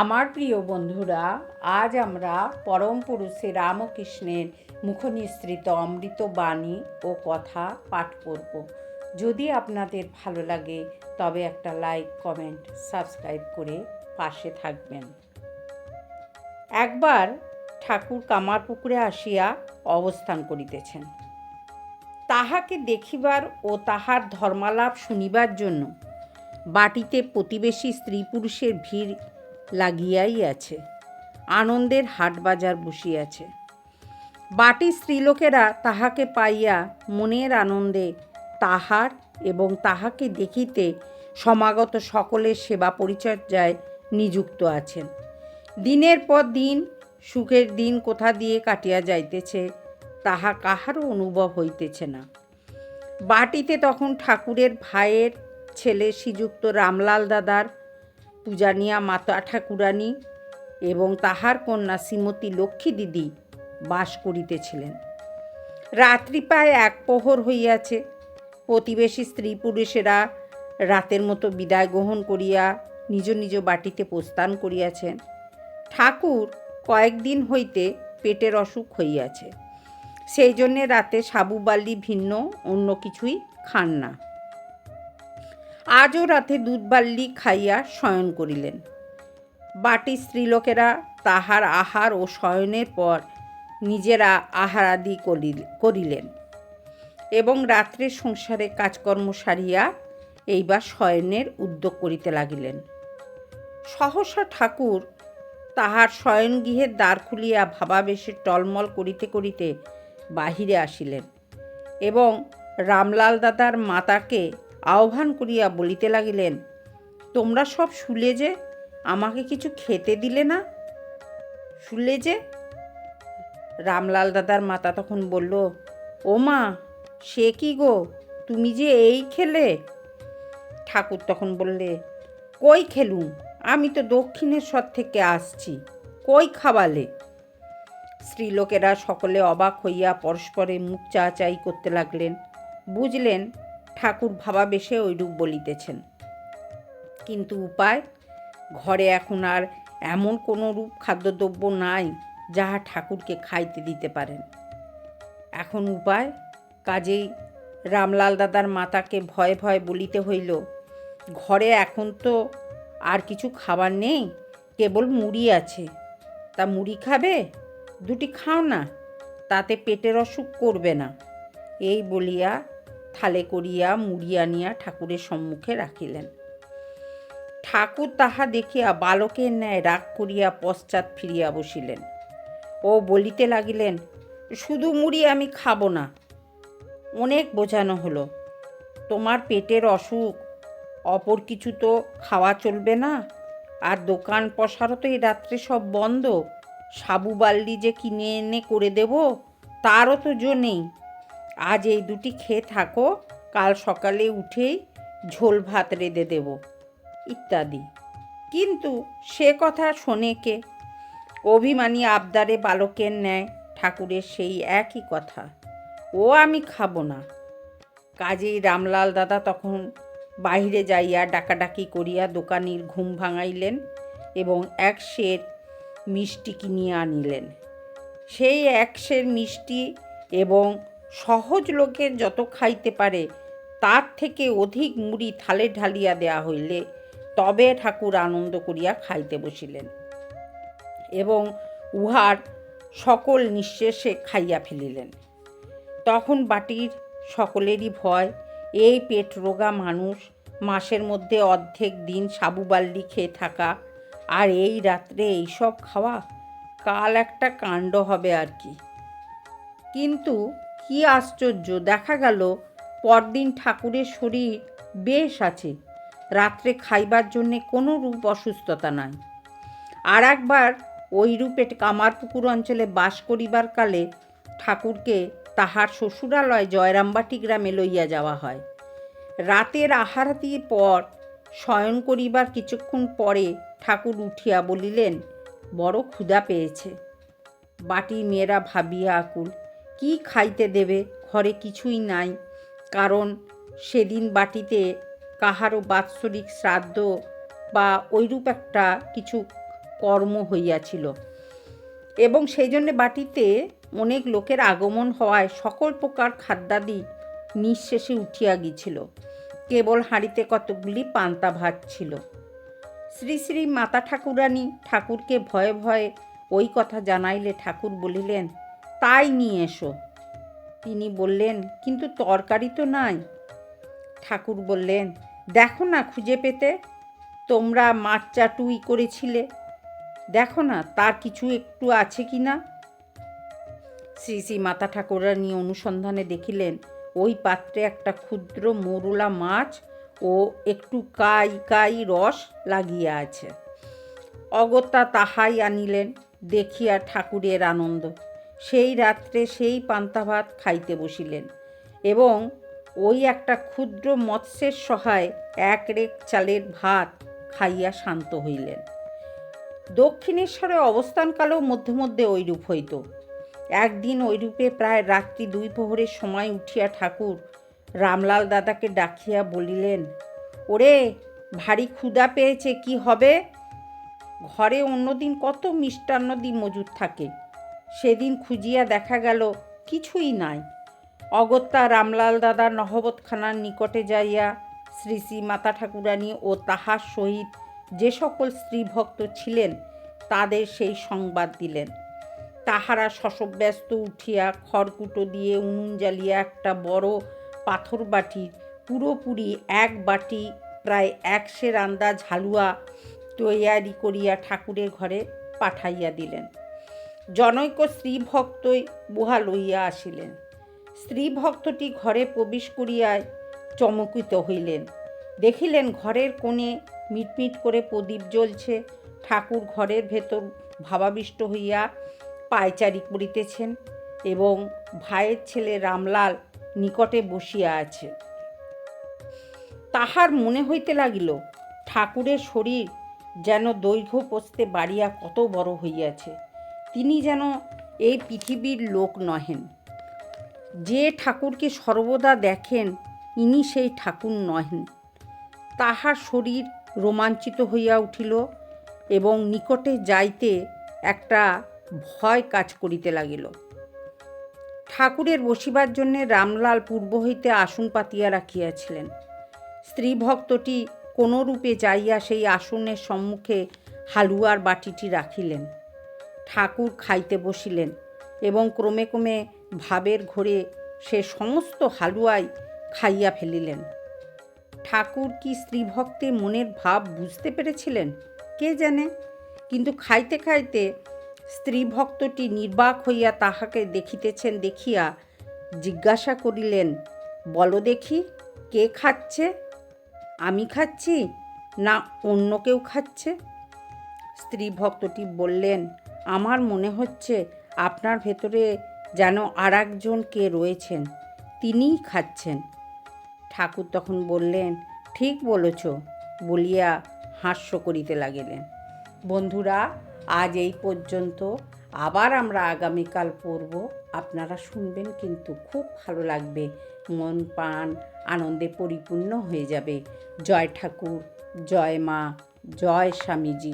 আমার প্রিয় বন্ধুরা, আজ আমরা পরম পুরুষে রামকৃষ্ণের মুখনিসৃত অমৃত বাণী ও কথা পাঠ করব। যদি আপনাদের ভালো লাগে, তবে একটা লাইক, কমেন্ট, সাবস্ক্রাইব করে পাশে থাকবেন। একবার ঠাকুর কামারপুকুরে আসিয়া অবস্থান করিতেছেন। তাহাকে দেখিবার ও তাহার ধর্মালাপ শুনিবার জন্য বাটিতে প্রতিবেশী স্ত্রী পুরুষের ভিড় লাগিয়াই আছে, আনন্দের হাট বাজার বসিয়াছে। বাটি স্ত্রীলোকেরা তাহাকে পাইয়া মনের আনন্দে তাহার এবং তাহাকে দেখিতে সমাগত সকলের সেবা পরিচর্যায় নিযুক্ত আছেন। দিনের পর দিন, সুখের দিন কোথা দিয়ে কাটিয়া যাইতেছে, তাহা কাহারও অনুভব হইতেছে না। বাটিতে তখন ঠাকুরের ভাইয়ের ছেলে শ্রীযুক্ত রামলাল দাদার পূজানিয়া মাতা ঠাকুরানী এবং তাহার কন্যা শ্রীমতী লক্ষ্মী দিদি বাস করিতেছিলেন। রাত্রি প্রায় এক প্রহর হইয়াছে। প্রতিবেশী স্ত্রী পুরুষেরা রাতের মতো বিদায় গ্রহণ করিয়া নিজ নিজ বাটিতে প্রস্থান করিয়াছেন। ঠাকুর কয়েকদিন হইতে পেটের অসুখ হইয়াছে। সেই জন্যে রাতে সাবু বাল্লি ভিন্ন, অন্য কিছুই খান না। আজও রাতে দুধ বাল্লি খাইয়া শয়ন করিলেন। বাটির স্ত্রীলোকেরা তাহার আহার ও শয়নের পর নিজেরা আহারাদি করিল- করিলেন এবং রাত্রে সংসারে কাজকর্ম সারিয়া এইবার শয়নের উদ্যোগ করিতে লাগিলেন। সহসা ঠাকুর তাহার শয়নগৃহের দ্বার খুলিয়া ভাবাবেশে টলমল করিতে করিতে বাহিরে আসিলেন এবং রামলাল দাদার মাতাকে আহ্বান করিয়া বলিতে লাগিলেন, তোমরা সব শুলে যে, আমাকে কিছু খেতে দিলে না? শুলে যে? রামলাল দাদার মাতা তখন বলল, ও মা, সে কি গো? তুমি যে এই খেলে? ঠাকুর তখন বললে, কই খেলুম? আমি তো দক্ষিণেশ্বর থেকে আসছি, কই খাওয়ালে স্ত্রীলোকেরা সকলে অবাক হইয়া পরস্পরে মুখ চাচাই করতে লাগলেন, বুঝলেন ঠাকুর ভাবাবেশে ওইরূপ বলিতেছেন। কিন্তু উপায়? ঘরে এখন আর এমন কোনো রূপ খাদ্যদ্রব্য নাই যাহা ঠাকুরকে খাইতে দিতে পারেন। এখন উপায়? কাজেই রামলাল দাদার মাতাকে ভয়ে ভয়ে বলিতে হইল, ঘরে এখন তো আর কিছু খাবার নেই, কেবল মুড়ি আছে। তা মুড়ি খাবে? দুটি খাও না, তাতে পেটের অসুখ করবে না। এই বলিয়া থালে করিয়া মুড়িয়া নিয়া ঠাকুরের সম্মুখে রাখিলেন। ঠাকুর তাহা দেখিয়া বালকের ন্যায় রাগ করিয়া পশ্চাৎ ফিরিয়া বসিলেন। ও বলিতে লাগিলেন, শুধু মুড়ি আমি খাব না। অনেক বোঝানো হলো। তোমার পেটের অসুখ, অপর কিছু তো খাওয়া চলবে না। আর দোকান পসারও তো এই রাত্রে সব বন্ধ। সাবু বাল্লি যে কিনে এনে করে দেব, তারও তো জো নেই। আজ এই দুটি খেয়ে থাকো, কাল সকালে উঠেই ঝোল ভাত রেঁধে দেব, ইত্যাদি। কিন্তু সে কথা শোনে কে? অভিমানী আবদারে বালকের ন্যায় ঠাকুরের সেই একই কথা, ও আমি খাব না। কাজেই রামলাল দাদা তখন বাহিরে যাইয়া ডাকাডাকি করিয়া দোকানির ঘুম ভাঙাইলেন এবং এক সের মিষ্টি কিনিয়া আনিলেন। সেই এক সের মিষ্টি এবং সহজ লোকের যত খাইতে পারে, তার থেকে অধিক মুড়ি থালে ঢালিয়া দেয়া হইলে তবে ঠাকুর আনন্দ করিয়া খাইতে বসিলেন এবং উহার সকল নিঃশেষে খাইয়া ফেলিলেন। তখন বাটির সকলেরই ভয়, এই পেট রোগা মানুষ মাসের মধ্যে অর্ধেক দিন সাবু বাল্লি খেয়ে থাকা, আর এই রাত্রে এইসব খাওয়া, কাল একটা কাণ্ড হবে আর কি। কিন্তু কি আশ্চর্য, দেখা গেল পরদিন ঠাকুরের শরীর বেশ আছে, রাত্রে খাইবার জন্যে কোনো রূপ অসুস্থতা নাই। আর একবার ওই রূপে কামারপুকুর অঞ্চলে বাস করিবার কালে ঠাকুরকে তাহার শ্বশুরালয় জয়রামবাটি গ্রামে লইয়া যাওয়া হয়। রাতের আহারাতির পর শয়ন করিবার কিছুক্ষণ পরে ঠাকুর উঠিয়া বলিলেন, বড় ক্ষুধা পেয়েছে। বাটির মেয়েরা ভাবিয়া আকুল কি খাইতে দেবে ঘরে কিছুই নাই। কারণ সেদিন বাটিতে কাহারও বাৎসরিক শ্রাদ্ধ বা ওইরূপ একটা কিছু কর্ম হইয়াছিল। এবং সেই জন্য বাটিতে অনেক লোকের আগমন হওয়ায় সকল প্রকার খাদ্যাদি নিঃশেষে উঠিয়া গিয়েছিল। কেবল হাঁড়িতে কতগুলি পান্তা ভাত ছিল। শ্রী শ্রী মাতা ঠাকুরানী ঠাকুরকে ভয়ে ভয়ে ওই কথা জানাইলে ঠাকুর বলিলেন তাই নিয়ে এসো। তিনি বললেন, কিন্তু তরকারি তো নাই। ঠাকুর বললেন, দেখো না খুঁজে পেতে, তোমরা মাছ চাটুই করেছিলে। দেখো না, তার কিছু একটু আছে কি না? শ্রী শ্রী মাতা ঠাকুরানী অনুসন্ধানে দেখিলেন, ওই পাত্রে একটা ক্ষুদ্র মরুলা মাছ ও একটু কাই কাই রস লাগিয়া আছে। অগত্যা তাহাই আনিলেন, দেখিয়া ঠাকুরের আনন্দ। সেই রাত্রে সেই পান্তা ভাত খাইতে বসিলেন এবং ওই একটা ক্ষুদ্র মৎস্যের সহায় এক রেক চালের ভাত খাইয়া শান্ত হইলেন। দক্ষিণেশ্বরে অবস্থানকালেও মধ্যে মধ্যে ঐরূপ হইত। একদিন ঐরূপে প্রায় রাত্রি দুই প্রহরের সময় উঠিয়া ঠাকুর রামলাল দাদাকে ডাকিয়া বলিলেন, ওরে, ভারী ক্ষুধা পেয়েছে, কি হবে? ঘরে অন্যদিন কত মিষ্টান্নদি মজুদ থাকে। সেদিন খুঁজিয়া দেখা গেল কিছুই নাই। অগত্যা রামলাল দাদা নহবতখানার নিকটে যাইয়া শ্রী শ্রী মাতা ঠাকুরানী ও তাহার সহিত যে সকল স্ত্রীভক্ত ছিলেন, তাদের সেই সংবাদ দিলেন। তাহারা শশব্যস্ত উঠিয়া খড়কুটো দিয়ে উনুন জ্বালিয়া একটা বড় পাথর বাটির পুরোপুরি এক বাটি প্রায় একশের আন্দাজ হালুয়া তৈয়ারি করিয়া ঠাকুরের ঘরে পাঠাইয়া দিলেন। জনৈক স্ত্রী ভক্তই বুহা লইয়া আসিলেন। স্ত্রী ভক্তটি ঘরে প্রবেশ করিয়ায় চমকিত হইলেন। দেখিলেন ঘরের কোণে মিটমিট করে প্রদীপ জ্বলছে। ঠাকুর ঘরের ভেতর ভাবাবিষ্ট হইয়া পায়চারি করিতেছেন এবং ভাইয়ের ছেলে রামলাল নিকটে বসিয়া আছে। তাহার মনে হইতে লাগিল, ঠাকুরের শরীর যেন দৈর্ঘ্য পোস্তে বাড়িয়া কত বড় হইয়াছে। তিনি যেন এই পৃথিবীর লোক নহেন। যে ঠাকুরকে সর্বদা দেখেন, ইনি সেই ঠাকুর নহেন। তাহার শরীর রোমাঞ্চিত হইয়া উঠিল এবং নিকটে যাইতে একটা ভয় কাজ করিতে লাগিল। ঠাকুরের বসিবার জন্যে রামলাল পূর্ব হইতে আসন পাতিয়া রাখিয়াছিলেন। স্ত্রী ভক্তটি কোনো রূপে যাইয়া সেই আসনের সম্মুখে হালুয়ার বাটিটি রাখিলেন। ঠাকুর খাইতে বসিলেন এবং ক্রমে ক্রমে ভাবের ঘোরে সে সমস্ত হালুয়াই খাইয়া ফেলিলেন। ঠাকুর কি স্ত্রীভক্তের মনের ভাব বুঝতে পেরেছিলেন? কে জানে? কিন্তু খাইতে খাইতে স্ত্রী ভক্তটি নির্বাক হইয়া তাহাকে দেখিতেছেন দেখিয়া জিজ্ঞাসা করিলেন, বলো দেখি, কে খাচ্ছে? আমি খাচ্ছি না অন্য কেউ খাচ্ছে? স্ত্রী ভক্তটি বললেন আমার মনে হচ্ছে আপনার ভেতরে যেন আর একজন কে রয়েছেন, তিনিই খাচ্ছেন। ঠাকুর তখন বললেন, ঠিক বলেছ। বলিয়া হাস্য করিতে লাগিলেন। বন্ধুরা, আজ এই পর্যন্ত। আবার আমরা আগামীকাল পড়ব। আপনারা শুনবেন কিন্তু খুব ভালো লাগবে। মন প্রাণ আনন্দে পরিপূর্ণ হয়ে যাবে। জয় ঠাকুর, জয় মা, জয় স্বামীজি।